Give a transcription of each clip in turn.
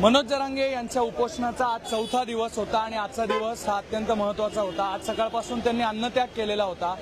मनोज जरांगे यांच्या उपोषणाचा आज चौथा दिवस होता आणि आजचा दिवस हा अत्यंत महत्त्वाचा होता. आज सकाळपासून त्यांनी अन्नत्याग केलेला होता.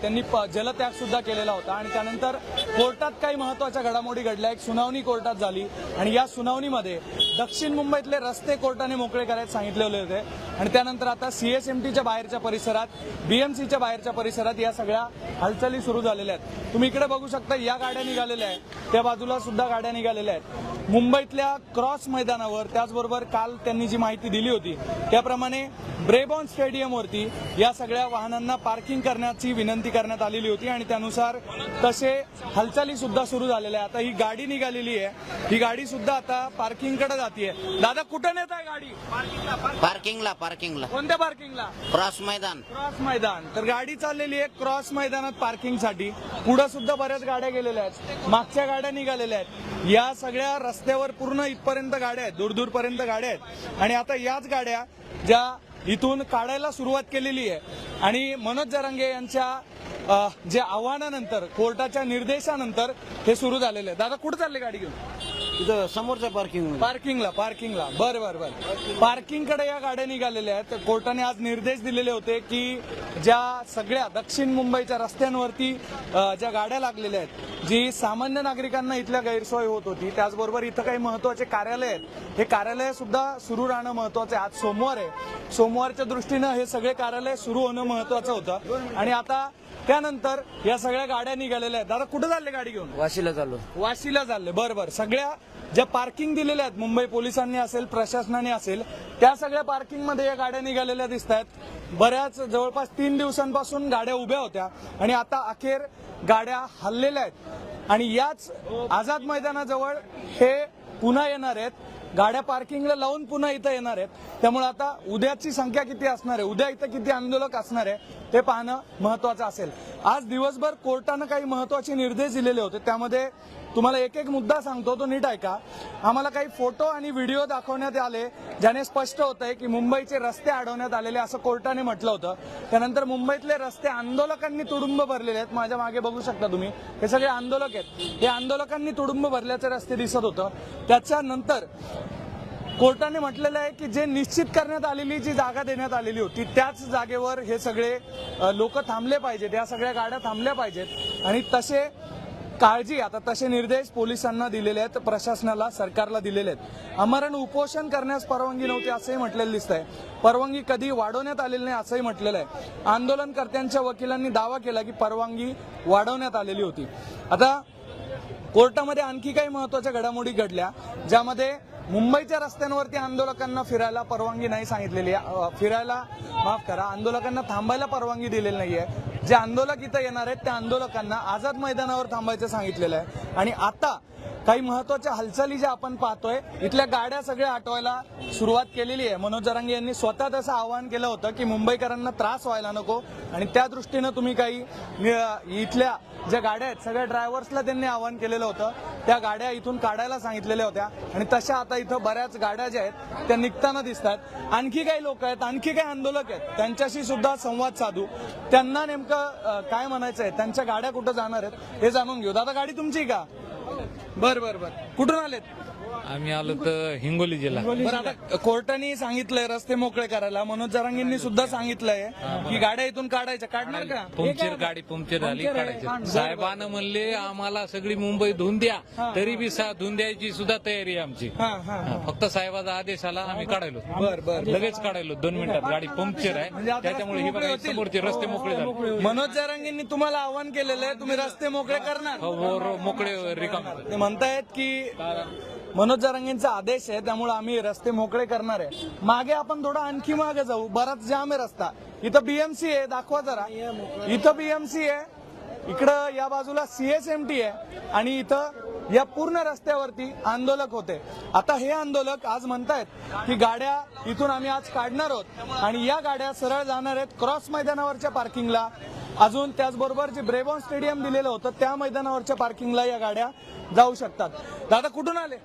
त्यांनी प- जलत्याग सुद्धा केलेला होता. आणि त्यानंतर कोर्टात काही महत्त्वाच्या घडामोडी घडल्या. एक सुनावणी कोर्टात झाली. आणि या सुनावणीमध्ये दक्षिण मुंबईतले रस्ते कोर्टाने मोकळे करायला सांगितलेले होते. आणि त्यानंतर आता सी एस एम टीच्या बाहेरच्या परिसरात बीएमसीच्या बाहेरच्या परिसरात या सगळ्या हालचाली सुरू झालेल्या आहेत. तुम्ही इकडे बघू शकता या गाड्या निघालेल्या आहेत. त्या बाजूला सुद्धा गाड्या निघालेल्या आहेत. मुंबईतल्या क्रॉस मैदानावर त्याचबरोबर काल त्यांनी जी माहिती दिली होती त्याप्रमाणे ब्रेबॉन स्टेडियमवरती या सगळ्या वाहनांना पार्किंग करण्याची विनंती करण्यात आलेली होती आणि त्यानुसार तसे हालचाली सुद्धा सुरू झालेल्या आहे आता ही गाडी निघालेली आहे. ही गाडी सुद्धा आता पार्किंगकडे जाते दादा कुठं नेत आहे गाडी? पार्किंगला पार्किंगला. कोणत्या पार्किंगला? क्रॉस मैदान. क्रॉस मैदान. तर गाडी चाललेली आहे क्रॉस मैदानात पार्किंगसाठी पुढे सुद्धा बऱ्याच गाड्या गेलेल्या आहेत. मागच्या गाड्या निघालेल्या आहेत. या सगळ्या रस्त्यावर पूर्ण इथपर्यंत गाड्या आहेत. दूर दूर पर्यंत गाड्या आहेत. आणि आता याच गाड्या ज्या इथून काढायला सुरुवात केलेली आहे. आणि मनोज जरांगे यांच्या जे आव्हानानंतर कोर्टाच्या निर्देशानंतर हे सुरू झालेले आहे. दादा कुठे चालले गाडी घेऊन? इथं समोरच्या पार्किंग पार्किंगला पार्किंगला. बर बर बर. पार्किंगकडे या गाड्या निघालेल्या आहेत. कोर्टाने आज निर्देश दिलेले होते की ज्या सगळ्या दक्षिण मुंबईच्या रस्त्यांवरती ज्या गाड्या लागलेल्या आहेत जी सामान्य नागरिकांना इथल्या गैरसोय होत होती त्याचबरोबर इथं काही महत्त्वाचे कार्यालय आहेत. हे कार्यालय सुद्धा सुरू राहणं महत्वाचं आहे. आज सोमवार आहे. सोमवारच्या दृष्टीनं हे सगळे कार्यालय सुरू होणं महत्वाचं होतं. आणि आता त्यानंतर या सगळ्या गाड्या निघालेल्या आहेत. दादा कुठे चालले गाडी घेऊन? वाशीला चालू वाशीला चालले. बरं बरं. सगळ्या ज्या पार्किंग दिलेल्या आहेत मुंबई पोलिसांनी असेल प्रशासनाने असेल त्या सगळ्या पार्किंगमध्ये या गाड्या निघालेल्या दिसत आहेत. बऱ्याच जवळपास तीन दिवसांपासून गाड्या उभ्या होत्या आणि आता अखेर गाड्या हल्लेल्या आहेत. आणि याच आझाद मैदानाजवळ हे पुन्हा येणार आहेत. गाड्या पार्किंगला लावून पुन्हा इथं येणार आहेत. त्यामुळे आता उद्याची संख्या किती असणार आहे? उद्या इथं किती आंदोलक असणार आहे? ते पाहणं महत्वाचं असेल. आज दिवसभर कोर्टानं काही महत्त्वाचे निर्देश दिलेले होते. त्यामध्ये तुम्हाला एक एक मुद्दा सांगतो तो नीट ऐका. आम्हाला काही फोटो आणि व्हिडिओ दाखवण्यात आले ज्याने स्पष्ट होत आहे की मुंबईचे रस्ते अडवण्यात आलेले असं कोर्टाने म्हटलं होतं. त्यानंतर मुंबईतले रस्ते आंदोलकांनी तुडुंब भरलेले आहेत. माझ्या मागे बघू शकता तुम्ही. हे सगळे आंदोलक आहेत. हे आंदोलकांनी तुडुंब भरल्याचे रस्ते दिसत होतं. त्याच्यानंतर कोर्टाने म्हटलेलं आहे की जे निश्चित करण्यात आलेली जी जागा देण्यात आलेली होती त्याच जागेवर हे सगळे लोक थांबले पाहिजेत. या सगळ्या गाड्या थांबल्या पाहिजेत. आणि तसे काळजी आता तसे निर्देश पोलिसांना दिलेले आहेत प्रशासनाला सरकारला दिलेले आहेत. आमरण उपोषण करण्यास परवानगी नव्हती असंही म्हटलेलं दिसत आहे परवानगी कधी वाढवण्यात आलेली नाही असंही म्हटलेलं आहे. आंदोलनकर्त्यांच्या वकिलांनी दावा केला की परवानगी वाढवण्यात आलेली होती. आता कोर्टामध्ये आणखी काही महत्त्वाच्या घडामोडी घडल्या ज्यामध्ये मुंबईच्या रस्त्यांवरती आंदोलकांना फिरायला परवानगी नाही सांगितलेली आहे. फिरायला माफ करा आंदोलकांना थांबायला परवानगी दिलेली नाही आहे जे आंदोलक इथं येणार आहेत त्या आंदोलकांना आझाद मैदानावर थांबायचं सांगितलेलं आहे. आणि आता काही महत्त्वाच्या हालचाली ज्या आपण पाहतोय इथल्या गाड्या सगळ्या हटवायला सुरुवात केलेली आहे. मनोज जरांगे यांनी स्वतः तसं आवाहन केलं होतं की मुंबईकरांना त्रास व्हायला नको आणि त्या दृष्टीनं तुम्ही काही इथल्या ज्या गाड्या आहेत सगळ्या ड्रायव्हर्सला त्यांनी आवाहन केलेलं होतं. त्या गाड्या इथून काढायला सांगितलेल्या होत्या. आणि तशा आता इथं बऱ्याच गाड्या ज्या आहेत त्या निघताना दिसतात आणखी काही लोक आहेत आणखी काही आंदोलक आहेत. त्यांच्याशी सुद्धा संवाद साधू. त्यांना नेमकं काय म्हणायचं आहे त्यांच्या गाड्या कुठं जाणार आहेत हे जाणून घेऊ. दादा गाडी तुमची का? बर बर बर. कुठून आलेत? आम्ही आलो तर हिंगोली जिल्हा. बरं आता कोर्टाने सांगितलंय रस्ते मोकळे करायला. मनोज जरांगींनी सुद्धा सांगितलंय की गाड्या इथून काढायच्या. काढणार का? पंक्चर गाडी पंक्चर झाली काढायची. साहेबानं म्हणले आम्हाला सगळी मुंबई धुवून द्या. तरी बी सा- धुवून द्यायची सुद्धा तयारी आहे आमची. हा हा हा, फक्त साहेबाचा आदेश आला आम्ही काढायलो. बर बर लगेच काढायलो दोन मिनिटात. गाडी पंक्चर म्हणजे आहे. आता त्याच्यामुळे रस्ते ही बघा मोकळे होतील. समोरचे रस्ते मोकळे झाले. मनोज जरांगींनी तुम्हाला आव्हान केलेलं आहे तुम्ही रस्ते मोकळे करणार. हो, हो, रो- मोकळे रिकामे. ते म्हणतायत की मनोज जरांगेंचा आदेश आहे त्यामुळे आम्ही रस्ते मोकळे करणार आहे. मागे आपण थोडा आणखी मागे जाऊ. बराच जाम आहे रस्ता. इथं बीएमसी आहे दाखवा जरा. इथं बीएमसी आहे. इकडं या बाजूला सीएसएमटी आहे. आणि इथं या पूर्ण रस्त्यावरती आंदोलक होते. आता हे आंदोलक आज म्हणतायत की गाड्या इथून आम्ही आज काढणार आहोत. आणि या गाड्या सरळ जाणार आहेत क्रॉस मैदानावरच्या पार्किंगला अजून त्याचबरोबर जे ब्रेबॉन स्टेडियम दिलेलं होतं त्या मैदानावरच्या पार्किंगला या गाड्या जाऊ शकतात. दादा कुठून आले?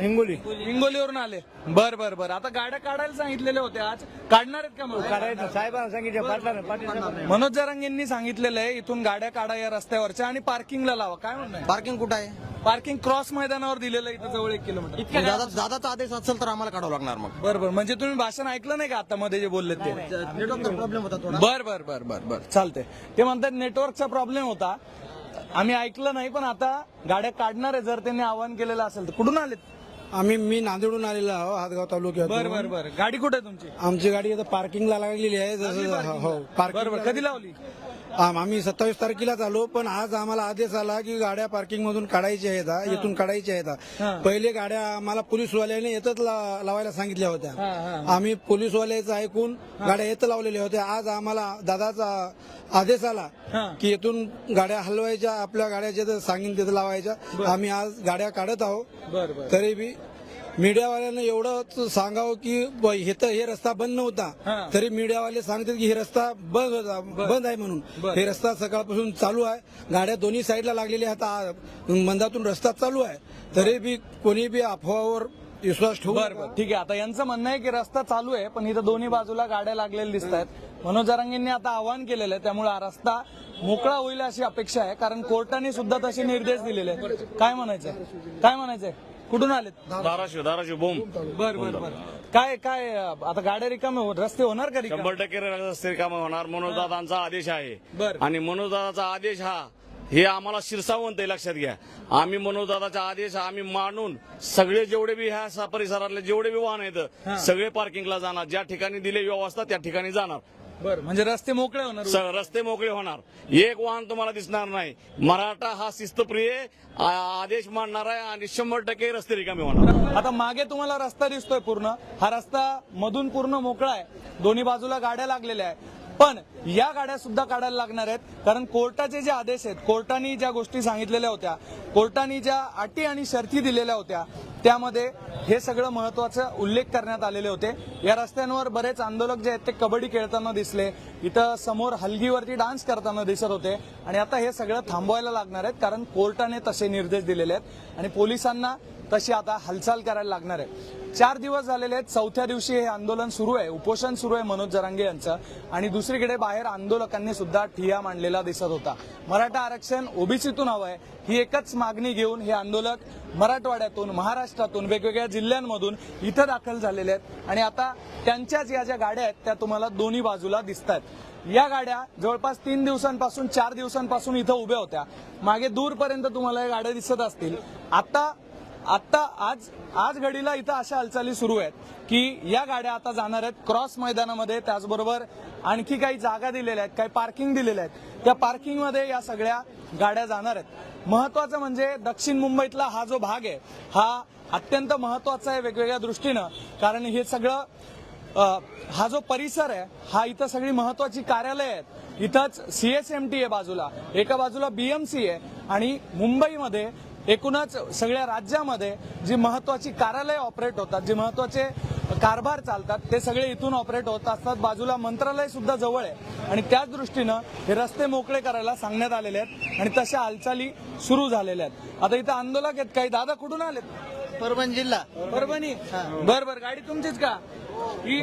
हिंगोली. हिंगोलीवरून आले. बर बर बर. आता गाड्या काढायला सांगितलेले होते आज. काढणार आहेत का मग? करायचं साहेबांना सांगितलं मनोज जरांगेंनी सांगितलेलं आहे इथून गाड्या काढा या रस्त्यावरच्या आणि पार्किंगला लावा. काय म्हणणं? पार्किंग कुठं आहे? पार्किंग क्रॉस मैदानावर दिलेलं आहे इथं जवळ एक किलोमीटर. दादा दादाचा आदेश असेल तर आम्हाला काढावं लागणार मग. बरं बरं. म्हणजे तुम्ही भाषण ऐकलं नाही का आता मध्ये जे बोलले ते? नेटवर्कचा प्रॉब्लेम होता थोडा. बर बर बर बर बर. चालतंय. ते म्हणतात नेटवर्कचा प्रॉब्लेम होता. आम्ही ऐकलं नाही पण आता गाड्या काढणार आहे. जर त्यांनी आवाहन केलेलं असेल तर. कुठून आलेत? आम्ही मी नांदेडून आलेलो आहो हातगाव तालुक्यात बर बर बर. गाडी कुठे आहे तुमची? आमची गाडी आता पार्किंगला लागलेली आहे जसं हो बर पार्किंग बर कधी लावली? आम- आम्ही सत्तावीस तारखेलाच आलो पण आज आम्हाला आदेश आला की गाड्या पार्किंग मधून काढायच्या आहेत हा, इथून काढायच्या आहेत हा. पहिले गाड्या आम्हाला पोलीसवाल्याने येतच ला- लावायला सांगितल्या होत्या. आम्ही पोलीसवाल्याचं ऐकून गाड्या येत लावलेल्या होत्या. आज आम्हाला दादाचा आदेश आला की इथून गाड्या हलवायच्या आपल्या गाड्या जिथं सांगीन तिथं लावायच्या. आम्ही आज गाड्या काढत आहोत. बर बर. तरी बी मीडियावाल्यांना एवढंच सांगावं की ब- इथं हे रस्ता बंद हा. नव्हता तरी मीडियावाले सांगतात की हे रस्ता बंद होता बंद आहे म्हणून. हे रस्ता सकाळपासून चालू आहे. गाड्या दोन्ही साईडला लागलेल्या आहेत. आ- मंदातून रस्ता चालू आहे. तरी बी कोणी बी अफवावर विश्वास ठेवू बर नका. बर. ठीक आहे. आता यांचं म्हणणं आहे की रस्ता चालू आहे पण इथं दोन्ही बाजूला गाड्या लागलेल्या दिसत आहेत. मनोज जरांगेंनी आता आवाहन केलेलं आहे. त्यामुळे हा रस्ता मोकळा होईल अशी अपेक्षा आहे. कारण कोर्टाने सुद्धा तसे निर्देश दिलेले आहेत. काय म्हणायचंय? काय म्हणायचंय? कुठून आलेत? धाराशिव धाराशिव बोम. बर बर बर. काय काय आता गाड्या रिकामे हो- रस्ते होणार का रिकामे? शंभर टक्के रस्ते काम होणार. मनोजदादांचा आदेश आहे. बर. आणि मनोजदादाचा आदेश हा हे आम्हाला शिरसावंत आहे लक्षात घ्या. आम्ही मनोजदादाचा आदेश आम्ही मानून सगळे जेवढे बी ह्या सा- परिसरातले जेवढे बी वाहन आहेत सगळे पार्किंगला जाणार. ज्या ठिकाणी दिले व्यवस्था त्या ठिकाणी जाणार. बर म्हणजे रस्ते मोकळे होणार? स- रस्ते मोकळे होणार. एक वाहन तुम्हाला दिसणार नाही. मराठा हा शिस्तप्रिय आ- आदेश मानणार आहे आणि शंभर टक्के रस्ते रिकामे होणार. आता मागे तुम्हाला रस्ता दिसतोय पूर्ण. हा रस्ता मधून पूर्ण मोकळा आहे. दोन्ही बाजूला गाड्या लागलेल्या आहेत. पण या गाड्या सुद्धा काढायला लागणार आहेत. कारण कोर्टाचे जे आदेश आहेत कोर्टाने ज्या गोष्टी सांगितलेल्या होत्या कोर्टाने ज्या अटी आणि शर्ती दिलेल्या होत्या त्यामध्ये हे सगळं महत्वाचं उल्लेख करण्यात आलेले होते. या रस्त्यांवर बरेच आंदोलक जे आहेत ते कबड्डी खेळताना दिसले. इथं समोर हलगीवरती डान्स करताना दिसत होते. आणि आता हे सगळं थांबवायला लागणार आहेत कारण कोर्टाने तसे निर्देश दिलेले आहेत. आणि पोलिसांना तशी आता हालचाल करायला लागणार आहे. चार दिवस झालेले आहेत. चौथ्या दिवशी हे आंदोलन सुरू आहे. उपोषण सुरू आहे मनोज जरांगे यांचं. आणि दुसरीकडे बाहेर आंदोलकांनी सुद्धा ठिया मांडलेला दिसत होता. मराठा आरक्षण ओबीसीतून हवं आहे. ही एकच मागणी घेऊन हे आंदोलक मराठवाड्यातून महाराष्ट्रातून वेगवेगळ्या जिल्ह्यांमधून इथं दाखल झालेले आहेत. आणि आता त्यांच्याच या ज्या गाड्या आहेत त्या तुम्हाला दोन्ही बाजूला दिसत आहेत. या गाड्या जवळपास तीन दिवसांपासून चार दिवसांपासून इथं उभ्या होत्या. मागे दूरपर्यंत तुम्हाला या गाड्या दिसत असतील. आता आता आज आज घडीला इथं अशा हालचाली सुरू आहेत की या गाड्या आता जाणार आहेत. क्रॉस मैदानामध्ये त्याचबरोबर आणखी काही जागा दिलेल्या आहेत काही पार्किंग दिलेल्या आहेत. त्या पार्किंगमध्ये या सगळ्या गाड्या जाणार आहेत. महत्वाचं म्हणजे दक्षिण मुंबईतला हा जो भाग आहे हा अत्यंत महत्त्वाचा आहे वेगवेगळ्या दृष्टीनं. कारण हे सगळं हा जो परिसर आहे हा इथं सगळी महत्वाची कार्यालय आहेत. इथंच सीएसएमटी आहे बाजूला. एका बाजूला बीएमसी आहे आणि मुंबईमध्ये एकूणच सगळ्या राज्यामध्ये जी महत्वाची कार्यालय ऑपरेट होतात जे महत्त्वाचे कारभार चालतात ते सगळे इथून ऑपरेट होत असतात. बाजूला मंत्रालय सुद्धा जवळ आहे. आणि त्याच दृष्टीनं हे रस्ते मोकळे करायला सांगण्यात आलेले आहेत आणि तशा हालचाली सुरू झालेल्या आहेत. आता इथं आंदोलक आहेत. काही दादा कुठून आलेत? परभणी जिल्हा. परभणी? बर बर. गाडी तुमचीच का? ही.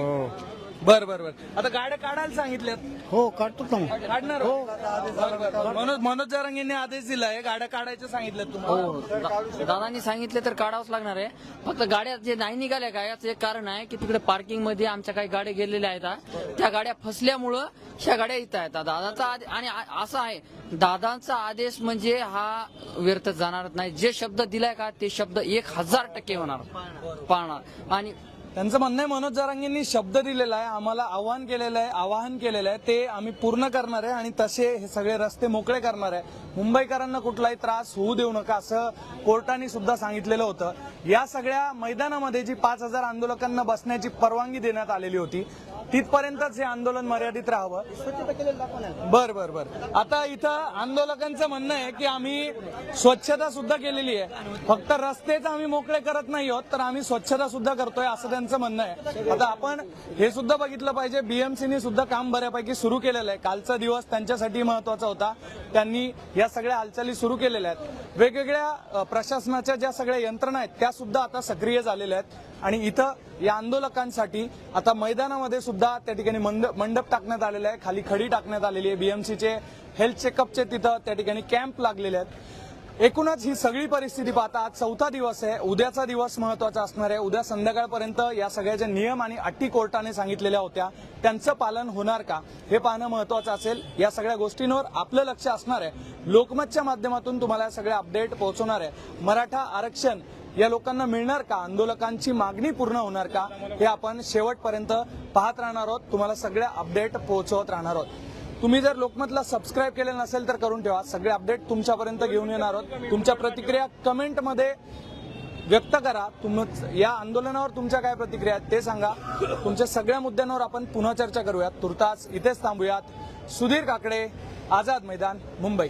बर बर बर. आता गाड्या काढायला सांगितल्यात. हो काढतो ना. मग. काढणार हो. बर, बर, बर. मनोज मनोज जरांग यांनी आदेश दिलाय. गाड्या काढायच्या सांगितल्यात तुम्हाला. हो दा- दादांनी सांगितले तर काढावंच लागणार आहे. फक्त गाड्या जे नाही निघाल्या का याचं एक कारण आहे की तिकडे पार्किंगमध्ये आमच्या काही गाड्या गेलेल्या आहेत हा. त्या गाड्या फसल्यामुळं ह्या गाड्या इथं आहेत. दादाचा आदे- आणि आ- असं आहे दादांचा आदेश म्हणजे हा व्यर्थ जाणार नाही. जे शब्द दिलाय का ते शब्द एक हजार टक्के होणार. पाळणार. आणि त्यांचं म्हणणं आहे मनोज जरांगेंनी शब्द दिलेला आहे आम्हाला आव्हान केलेलं आहे आवाहन केलेलं आहे ते आम्ही पूर्ण करणार आहे आणि तसे हे सगळे रस्ते मोकळे करणार आहे. मुंबईकरांना कुठलाही त्रास होऊ देऊ नका असं कोर्टाने सुद्धा सांगितलेलं होतं. या सगळ्या मैदानामध्ये जी पाच हजार आंदोलकांना बसण्याची परवानगी देण्यात आलेली होती तिथपर्यंतच हे आंदोलन मर्यादित राहावं. बर बर बर. आता इथं आंदोलकांचं म्हणणं आहे की आम्ही स्वच्छता सुद्धा केलेली आहे. फक्त रस्तेच आम्ही मोकळे करत नाही आहोत तर आम्ही स्वच्छता सुद्धा करतोय असं त्यांचं म्हणणं आहे. आता आपण हे सुद्धा बघितलं पाहिजे बीएमसीने सुद्धा काम बऱ्यापैकी सुरू केलेलं आहे. कालचा दिवस त्यांच्यासाठी महत्त्वाचा होता. त्यांनी या सगळ्या हालचाली सुरू केलेल्या आहेत. वेगवेगळ्या प्रशासनाच्या ज्या सगळ्या यंत्रणा आहेत त्या सुद्धा आता सक्रिय झालेल्या आहेत. आणि इथं या आंदोलकांसाठी आता मैदानामध्ये सुद्धा त्या ठिकाणी मंडप टाकण्यात आलेला आहे. खाली खडी टाकण्यात आलेली आहे. बीएमसीचे हेल्थ चेकअपचे तिथं त्या ठिकाणी कॅम्प लागलेले आहेत. एकूणच ही सगळी परिस्थिती पाहता आज चौथा दिवस आहे. उद्याचा दिवस महत्त्वाचा असणार आहे. उद्या संध्याकाळपर्यंत या सगळ्या ज्या नियम आणि अटी कोर्टाने सांगितलेल्या होत्या. त्यांचं पालन होणार का? हे पाहणं महत्वाचं असेल. या सगळ्या गोष्टींवर आपलं लक्ष असणार आहे. लोकमतच्या माध्यमातून तुम्हाला या सगळ्या अपडेट पोहोचवणार आहे. मराठा आरक्षण या लोकांना मिळणार का? आंदोलकांची मागणी पूर्ण होणार का? हे आपण शेवटपर्यंत पाहत राहणार आहोत. तुम्हाला सगळ्या अपडेट पोहोचवत राहणार आहोत. तुम्ही जर लोकमतला सबस्क्राईब केलं नसेल तर करून ठेवा. सगळे अपडेट तुमच्यापर्यंत घेऊन येणार आहोत. तुमच्या प्रतिक्रिया कमेंटमध्ये व्यक्त करा. तुम या आंदोलनावर तुमच्या काय प्रतिक्रिया आहेत ते सांगा. तुमच्या सगळ्या मुद्द्यांवर आपण पुन्हा चर्चा करूयात. तुर्तास इथेच थांबूयात. सुधीर काकडे आझाद मैदान मुंबई.